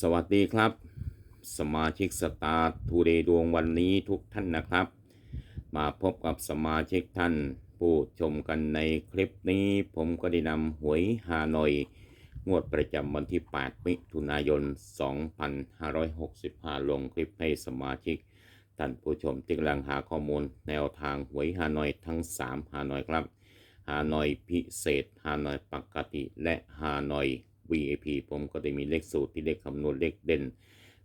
สวัสดีครับ สมาชิกสตาร์ทูเดย์ดวงวันนี้ทุกท่านนะครับ มาพบกับสมาชิกท่าน ผู้ชมกันในคลิปนี้ผมก็ได้นำหวยฮานอย งวดประจำวันที่ 8 มิถุนายน 2565 ลงคลิปให้สมาชิก ท่านผู้ชมที่กำลังหาข้อมูลแนวทางหวยฮานอยทั้ง 3 ฮานอยครับ ฮานอยพิเศษ ฮานอยปกติและฮานอย VIP ผมก็ได้มีเลขสูตรที่เลขคำนวณเลขเด่น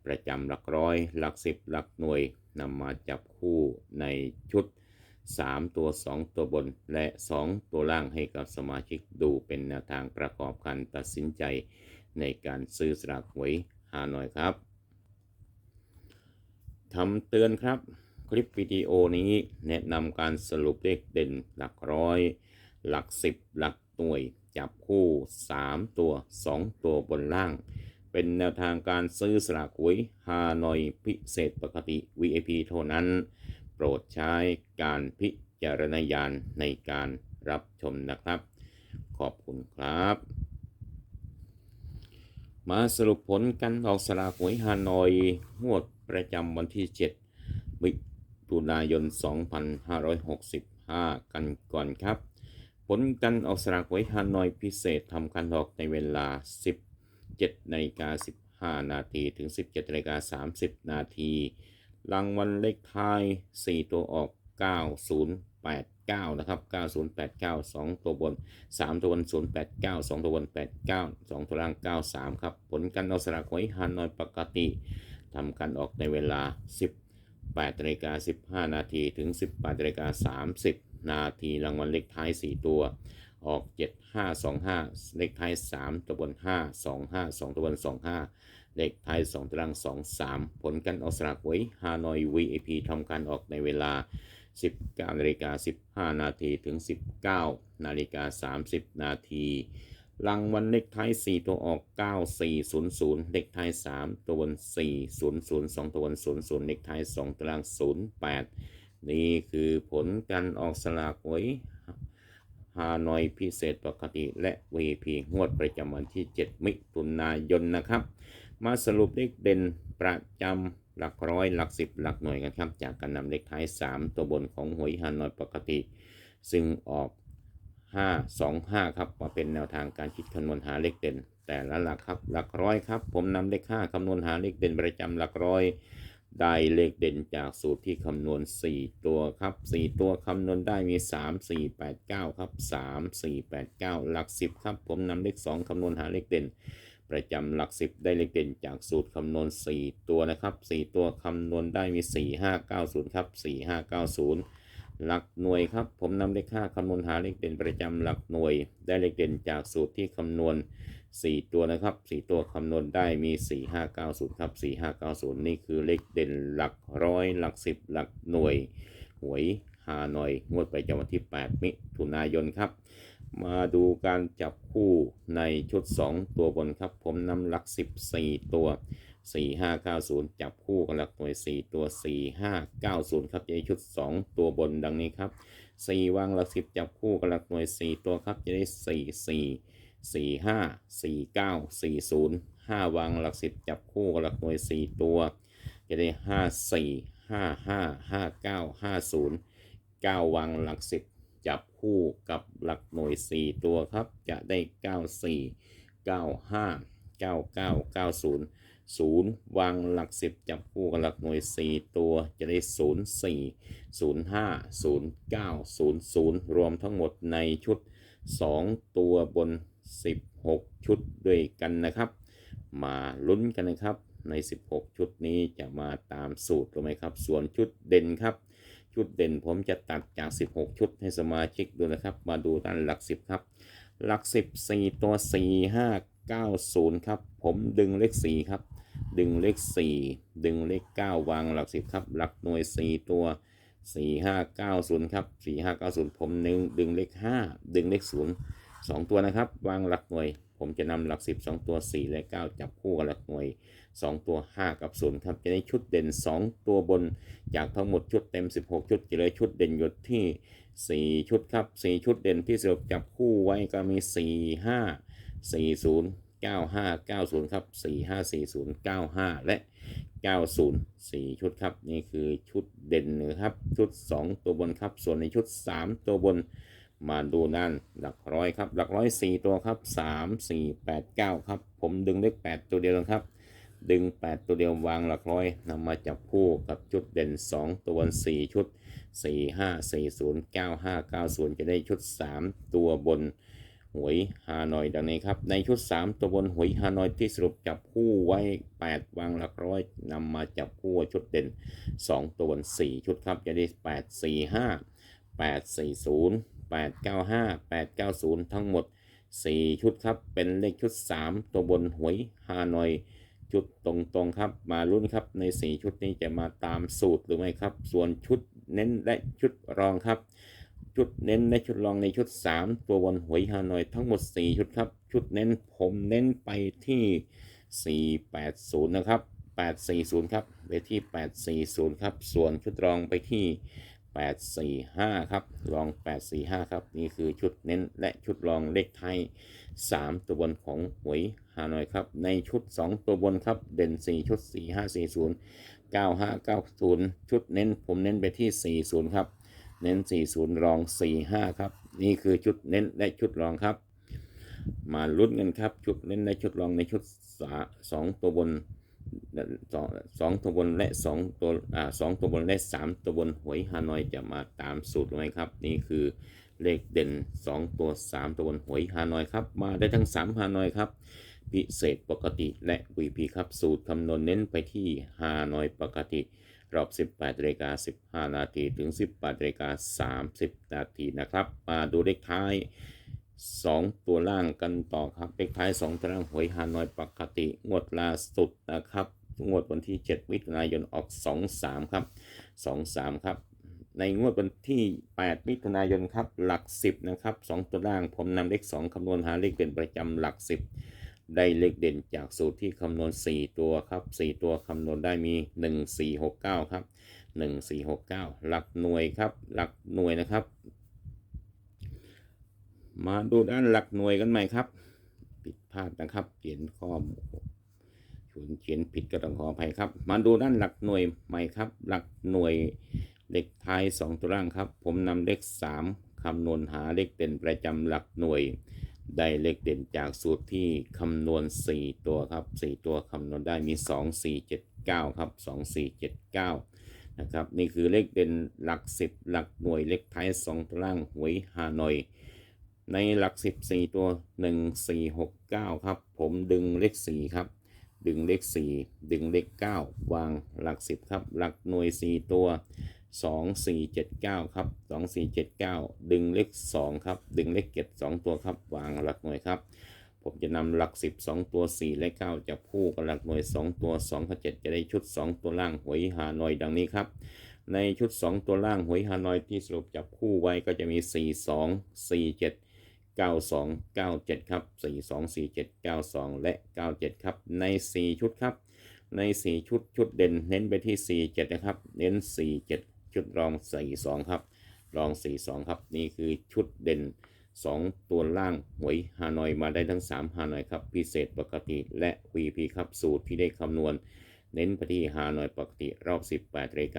ประจำหลักร้อย หลักสิบหลักหน่วยนำมาจับคู่ในชุด 3 ตัว 2 ตัวบนและ 2 ตัวล่างให้กับสมาชิกดูเป็นแนวทางประกอบการตัดสินใจ ในการซื้อสลากหวยฮานอยครับคำเตือนครับคลิปวิดีโอนี้แนะนำการสรุปเลขเด่นหลักร้อย หลักสิบหลักหน่วย จับคู่ 3 ตัว 2 ตัวบนล่าง เป็นแนวทางการซื้อสลากหวยฮานอยพิเศษปกติ VIP เท่านั้น โปรดใช้การพิจารณญาณในการรับชมนะครับ ขอบคุณครับ มาสรุปผลการออกสลากหวยฮานอยงวดประจำวันที่ 7 มิถุนายน 2565 กันก่อนครับ ผลการออกสลากหวยฮานอยพิเศษทำการออกในเวลา 17นาฬิกา15 นาทีถึง 17นาฬิกา30 นาที รางวัลเลขท้าย 4 ตัวออก 9089 นะครับ 9089 2 ตัวบน 3 ตัวบน 089 2 ตัวบน 89 2 ตัวล่าง 93 ครับ ผลการออกสลากหวยฮานอยปกติทำการออกในเวลา 18นาฬิกา15 นาทีถึง 18นาฬิกา30 นาทีรางวัลเลขท้าย 4 ตัว ออก 7525 เลขท้าย 3 ตัวบน 5 25 2 ตัวบน 25 เลขท้าย 2ตาราง 23 ผลการออกสลากหวยฮานอย VIP ทำการออกในเวลา 19นาฬิกา15 นาทีถึง 19นาฬิกา30 นาทีรางวัลเลขท้าย 4 ตัวออก 9400 เลขท้าย 3 ตัวบน400 2 ตัวบน00 เลขท้าย 2ตาราง 08 นี่คือผลการออกสลากหวยฮานอยพิเศษปกติและ VP งวดประจำวันที่ 7 มิถุนายนนะครับ มาสรุปเลขเด่นประจำหลักร้อยหลักสิบหลักหน่วยกันครับ จากการนำเลขท้าย 3 ตัวบนของหวยฮานอยปกติ ซึ่งออก 5 2 5 ครับมาเป็นแนวทางการคิดคำนวณหาเลขเด่น แต่ละหลักครับหลักร้อยครับ ผมนำเลข5คำนวณหาเลขเด่นประจำหลักร้อย ได้เลขเด่นจากสูตรที่คำนวณ 4 ตัวครับ 4 ตัวคำนวณได้มี 3 4 8 9 ครับ 3 4 8 9 หลัก 10 ครับ ผมนำเลข 2คำนวณหาเลขเด่น ประจำหลัก 10 ได้เลขเด่นจากสูตรคำนวณ 4 ตัวนะครับ 4 ตัวคำนวณได้มี 4 5 9 0 ครับ 4 5 9 0 หลักหน่วยครับ ผมนำเลข 5คำนวณหาเลขเด่นประจำหลักหน่วย ได้เลขเด่นจากสูตรที่คำนวณ 4 ตัวนะครับ 4 ตัวคำนวณได้มี 4 5 9 0 ครับ 4 5 9 0 นี่คือเลขเด่นหลักร้อย หลัก 10 หลักหน่วย หวยฮานอย งวดไปจำวันที่ 8 มิถุนายนครับ มาดูการจับคู่ในชุด 2 ตัวบนครับ ผมนำหลัก 14 ตัว 4 5 9 0 จับคู่กับหลักหน่วย 4 ตัว 4 5 9 0 ครับจะได้ชุด 2 ตัวบนดังนี้ครับ 4 วางหลัก 10 จับคู่กับหลักหน่วย 4 ตัวครับจะได้ 4 4 4 5 4 9 4 0 5วางหลัก10จับคู่กับหลักหน่วย4ตัวจะได้5 4 5 5 5 9 5 0 9วางหลัก10จับคู่กับหลักหน่วย4ตัวครับ จะได้94 95 99 90 0วางหลัก10จับคู่กับหลักหน่วย4ตัวจะได้04 05 09 00รวมทั้งหมดในชุด 2 ตัวบน 16 ชุดด้วยกันนะครับ มาลุ้นกันนะครับ ใน 16 ชุดนี้จะมาตามสูตรหรือไม่ครับ ส่วนชุดเด่นครับ ชุดเด่นผมจะตัดจาก 16 ชุดให้สมาชิกดูนะครับ มาดูด้านหลัก 10 ครับ หลัก 10 4 ตัว 4 5 9 0 ครับ ผมดึงเลข 4 ครับ ดึงเลข 4 ดึงเลข 9 วางหลัก 10 ครับ หลักหน่วย 4 ตัว4 5 9 0 ครับ 4 5 9 0 ผมดึงดึงเลข 5 ดึงเลข 0 2 ตัวนะครับ วางหลักหน่วย ผมจะนำหลัก 10 2 ตัว 4 และ 9 จับคู่กับหลักหน่วย 2 ตัว 5 กับ 0 ครับ จะได้ชุดเด่น 2 ตัวบน จากทั้งหมดชุดเต็ม 16 ชุดจะเหลยชุดเด่นอยู่ที่ 4 ชุดครับ 4 ชุดเด่นที่สรุปจับคู่ไว้ก็มี 4 5 4 0 95 90 ครับ 45 40 95 และ 90 4 ชุดครับ นี่คือชุดเด่นนะครับ ชุด 2 ตัวบนครับ ส่วนในชุด 3 ตัวบนมาดูนั่นหลักร้อยครับหลักร้อย4ตัวครับ3 4 8 9ครับ ผมดึงเลข8ตัวเดียวนะครับ ดึง8ตัวเดียววางหลักร้อยนำมาจับคู่กับชุดเด่น2ตัวบน4ชุด4 5 4 0 9 5 9 0จะได้ชุด3ตัวบน หวยฮานอยดังนี้ครับ ในชุด 3 ตัวบนหวยฮานอยที่สรุปจับคู่ไว้ 8 วางหลักร้อยนำมาจับคู่ชุดเด่น 2 ตัวบน 4 ชุดครับจะได้ 8 4 5 8 4 0 8 9 5 8 9 0 ทั้งหมด 4 ชุดครับ เป็นเลขชุด 3 ตัวบนหวยฮานอยชุดตรงๆครับ มาลุ้นครับใน 4 ชุดนี้จะมาตามสูตรหรือไม่ครับ ส่วนชุดเน้นและชุดรองครับ ชุดเน้นและชุดรองในชุด 3 ตัวบนหวยฮานอยทั้งหมด 4 ชุดครับ ชุดเน้นผมเน้นไปที่ 480 นะครับ 840 ครับไปที่ 840 ครับ ส่วนชุดรองไปที่ 845 ครับรอง 845 ครับ นี่คือชุดเน้นและชุดรองเลขไทย 3 ตัวบนของหวยฮานอยครับ ในชุด 2 ตัวบนครับ เด่น 4 ชุด 4540 9590 ชุดเน้นผมเน้นไปที่ 40 ครับ เน้น 40 รอง 45 ครับ นี่คือชุดเน้นและชุดรองครับ มาลุ้นกันครับ ชุดเน้นและชุดรองในชุดสาสองตัวบนสองสองตัวบนและสองตัวอ่าสองตัวบนและสามตัวบนหวยฮานอยจะมาตามสูตรไหมครับ นี่คือเลขเด่น 2 ตัว 3 ตัวบนหวยฮานอยครับ มาได้ทั้ง 3 ฮานอยครับ พิเศษปกติและ VP ครับ สูตรคำนวณเน้นไปที่ฮานอยปกติ รอบ 18นาฬิกา15 นาทีถึง 18นาฬิกา30 นาทีนะครับ มาดูเลขท้าย 2 ตัวล่างกันต่อครับเลขท้าย 2 ตัวล่างหวยฮานอยปกติ งวดล่าสุดนะครับงวดวันที่ 7 มิถุนายนออก 23 ครับ 23 ครับ ในงวดวันที่ 8 มิถุนายนครับ หลัก 10 นะครับ 2 ตัวล่างผมนำเลข 2คำนวณหาเลขเด่นประจำหลัก 10 ได้เลขเด่นจากสูตรที่คำนวณ 4 ตัวครับ 4 ตัวคำนวณได้มี 1 4 6 9 ครับ 1 4 6 9 หลักหน่วยครับ หลักหน่วยนะครับ มาดูด้านหลักหน่วยกันไหม่ครับผิดพลาดนะครับ เขียนข้อมูลเขียนผิดก็ต้องขออภัยครับ มาดูด้านหลักหน่วยใหม่ครับ หลักหน่วยเลขท้าย 2 ตัวล่างครับ ผมนำเลข 3คำนวณหาเลขเด่นประจำหลักหน่วย ได้เลขเด่นจากสูตรที่คำนวณ 4 ตัวครับ 4 ตัวคำนวณได้มี 2 4 7 9 ครับ 2 4 7 9 นะครับ นี่คือเลขเด่นหลัก 10 หลักหน่วยเลขท้าย2ตัวล่างหวยฮานอย ในหลัก 14 ตัว 1 4 6 9 ครับ ผมดึงเลข 4 ครับ ดึงเลข 4 ดึงเลข 9 วางหลัก 10 ครับ หลักหน่วย 4 ตัว 2 4 7 9 ครับ 2 4 7 9 ดึงเลข 2 ครับ ดึงเลข7 2ตัวครับ วางหลักหน่วยครับ ผมจะนำหลัก 10 2 ตัว 4 และ 9 จะคู่กับหลักหน่วย 2 ตัว2กับ7จะได้ชุด 2 ตัวล่างหวยหาหน่อยดังนี้ครับ ในชุด 2 ตัวล่างหวยฮานอยที่สรุปจับคู่ไว้ก็จะมี 4 2 4 7 92 97 ครับ 42 47 92 และ 97 ครับ ใน 4 ชุดครับ ใน 4 ชุดชุดเด่นเน้นไปที่ 47 นะครับ เน้น 47 ชุดรอง 42 ครับ รอง 42 ครับ นี่คือชุดเด่น 2 ตัวล่างหวยฮานอยมาได้ทั้ง 3 ฮานอยครับ พิเศษปกติและ VP ครับ สูตรที่ได้คำนวณ เน้นไปที่ฮานอยปกติรอบ 18นาฬิก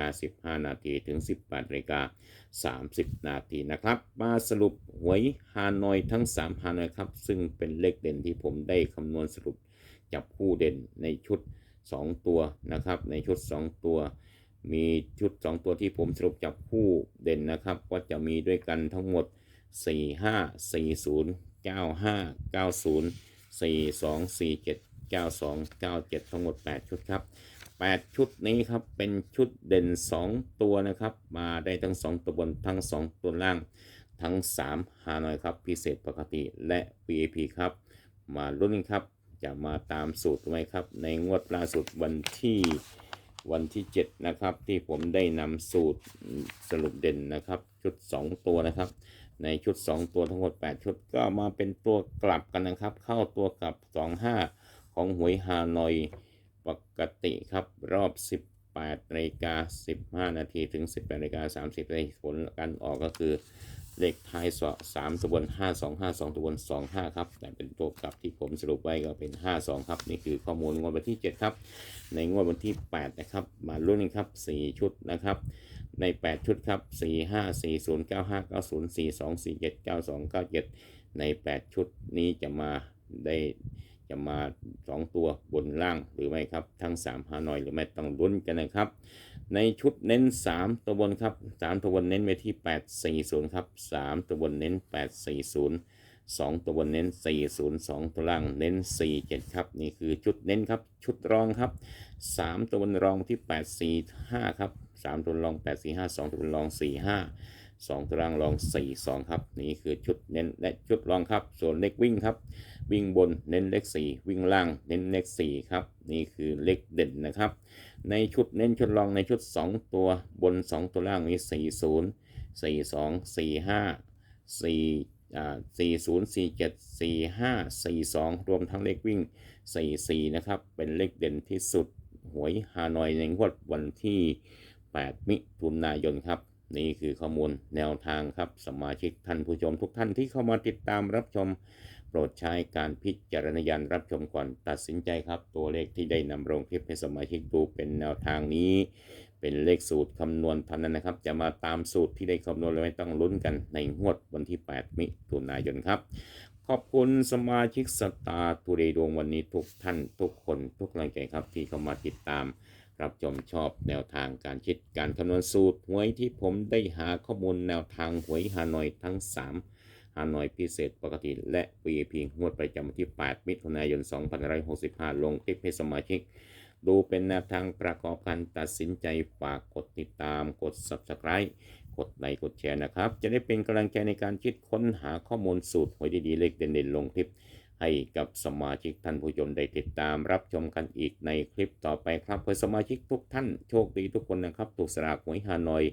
า15 นาทีถึง 18นาฬิกา30 นาทีนะครับ มาสรุปหวยฮานอยทั้ง 3 ฮานอยครับ ซึ่งเป็นเลขเด่นที่ผมได้คำนวณสรุปจับคู่เด่นในชุด 2 ตัวนะครับ ในชุด 2 ตัว มีชุด 2 ตัวที่ผมสรุปจับคู่เด่นนะครับ ก็จะมีด้วยกันทั้งหมด 4 5 4 0 9 5 9 0 4 2 4 7 92 97 ทั้งหมด 8 ชุดครับ 8 ชุดนี้ครับเป็นชุดเด่น 2 ตัวนะครับ มาได้ทั้ง 2 ตัวบนทั้ง 2 ตัวล่างทั้ง3ฮานอยครับ พิเศษปกติและ VIP ครับ มาลุ้นกันครับ จะมาตามสูตรไหมครับ ในงวดล่าสุดวันที่ วันที่ 7 นะครับ ที่ผมได้นำสูตรสรุปเด่นนะครับ ชุด 2 ตัวนะครับ ในชุด 2 ตัวทั้งหมด 8 ชุดก็มาเป็นตัวกลับกันนะครับ เข้าตัวกลับ 25 ของหวยฮานอยปกติครับรอบ 18นาฬิกา15 นาทีถึง 18นาฬิกา30นาทีผลการออกก็คือ เลขท้ายสอสามตัวบนห้าสองห้าสองตัวบนสองห้าครับแต่เป็นตัวกลับที่ผมสรุปไว้ก็เป็นห้าสองครับนี่คือข้อมูลงวดวันที่เจ็ดครับ ในงวดวันที่แปดนะครับ มาลุ้นครับสี่ชุดนะครับ ใน8ชุดครับ4 5 4 0 9 5 9 0 4 2 4 7 9 2 9 7ใน8ชุดนี้จะมาได้จะมา 2 ตัวบนล่างหรือไม่ครับ ทั้ง3ฮานอยหรือไม่ต้องลุ้นกันนะครับ ในชุดเน้น 3 ตัวบนครับ 3 ตัวบนเน้นไปที่ 840 ครับ 3 ตัวบนเน้น 840 2 ตัวบนเน้น 402 ตัวล่างเน้น 47 ครับ นี่คือชุดเน้นครับ ชุดรองครับ 3 ตัวบนรองที่ 845 ครับ 3 ตัวรอง 845 2 ตัวบนรอง 45 2ตัวล่างรอง 42 ครับ นี่คือชุดเน้นและชุดรองครับ ส่วนเลขวิ่งครับ วิ่งบนเน้นเลข 4 วิ่งล่างเน้นเลข 4 ครับ นี่คือเลขเด่นนะครับ ในชุดเน้นชุดรองในชุด 2 ตัวบน 2 ตัวล่างมี 40 42 45 4อ่า40 47 45 42 รวมทั้งเลขวิ่ง 44 นะครับ เป็นเลขเด่นที่สุดหวยฮานอยในงวดวันที่ 8 มิถุนายนครับ นี่คือข้อมูลแนวทางครับสมาชิกท่านผู้ชมทุกท่านที่เข้ามาติดตามรับชม โปรดใช้การพิจารณญาณรับชมก่อนตัดสินใจครับ ตัวเลขที่ได้นำลงคลิปให้สมาชิกดูเป็นแนวทางนี้ เป็นเลขสูตรคำนวณเท่านั้นนะครับ จะมาตามสูตรที่ได้คำนวณแล้วไม่ต้องลุ้นกันในงวดวันที่ 8 มิถุนายนครับ ขอบคุณสมาชิกสตาร์ทูเดย์ดวงวันนี้ทุกท่านทุกคนทุกกำลังใจครับที่เข้ามาติดตาม รับชมชอบแนวทางการคิดการคำนวณสูตรหวยที่ผมได้หาข้อมูลแนวทางหวยฮานอยทั้ง 3ฮานอยพิเศษปกติและ VIP งวดประจำวันที่ 8 มิถุนายน 2565 ลงคลิปให้สมาชิก ดูเป็นแนวทางประกอบการตัดสินใจฝากกดติดตามกด Subscribe กดไลค์กดแชร์นะครับ จะได้เป็นกำลังใจในการคิดค้นหาข้อมูลสูตรหวยดีๆ เลขเด่นๆ ลงคลิป ให้กับสมาชิกท่านผู้ชมได้ติดตามรับชมกันอีกในคลิปต่อไปครับเพื่อสมาชิกทุกท่านโชคดีทุกคนนะครับถูกสลากหวยฮานอย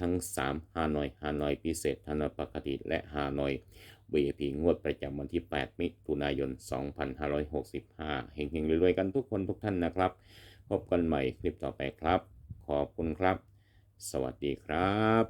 ทั้ง 3 ฮานอย ฮานอยพิเศษฮานอยปกติและฮานอย VIP งวดประจำวันที่ 8 มิถุนายน 2565 เฮงๆรวยๆกันทุกคนทุกท่านนะครับ พบกันใหม่คลิปต่อไปครับ ขอบคุณครับ สวัสดีครับ